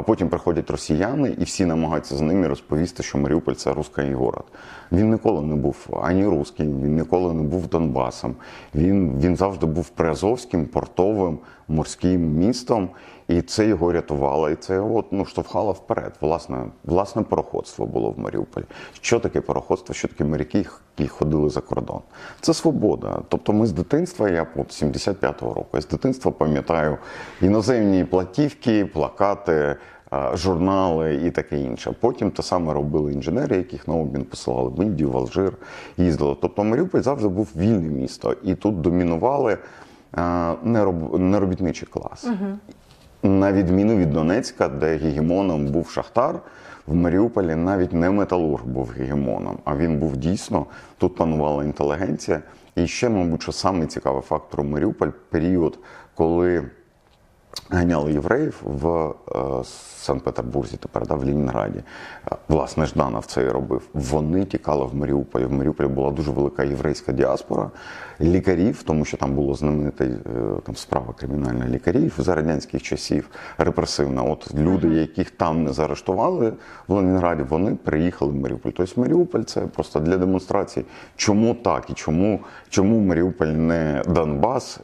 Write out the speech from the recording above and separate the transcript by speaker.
Speaker 1: А потім приходять росіяни, і всі намагаються з ними розповісти, що Маріуполь це русський город. Він ніколи не був ані русським, він ніколи не був Донбасом. Він, він завжди був приазовським, портовим, морським містом, і це його рятувало, і це його ну, штовхало вперед. Власне, власне пароходство було в Маріуполі. Що таке пароходство? Що таке моряки, які ходили за кордон? Це свобода. Тобто, ми з дитинства, я от 75-го року, я з дитинства пам'ятаю іноземні платівки, плакати. Журнали і таке інше. Потім те саме робили інженери, яких на обмін посилали в Індію, в Алжир, їздили. Тобто Маріуполь завжди був вільне місто, і тут домінували нероб- неробітничий клас. На відміну від Донецька, де гегемоном був Шахтар, в Маріуполі навіть не металург був гегемоном, а він був дійсно тут панувала інтелігенція. І ще, мабуть, що саме цікавий факт про Маріуполь період, коли ганяли євреїв в е, Санкт-Петербурзі, тепер да, в Ленінграді. Е, Власне, Жданов це і робив. Вони тікали в Маріуполі. В Маріуполі була дуже велика єврейська діаспора лікарів, тому що там було знаменита е, там справа кримінальна лікарів за радянських часів, репресивна. От люди, яких там не заарештували в Ленінграді, вони приїхали в Маріуполь. Тобто Маріуполь це просто для демонстрації, чому так і чому, чому Маріуполь не Донбас.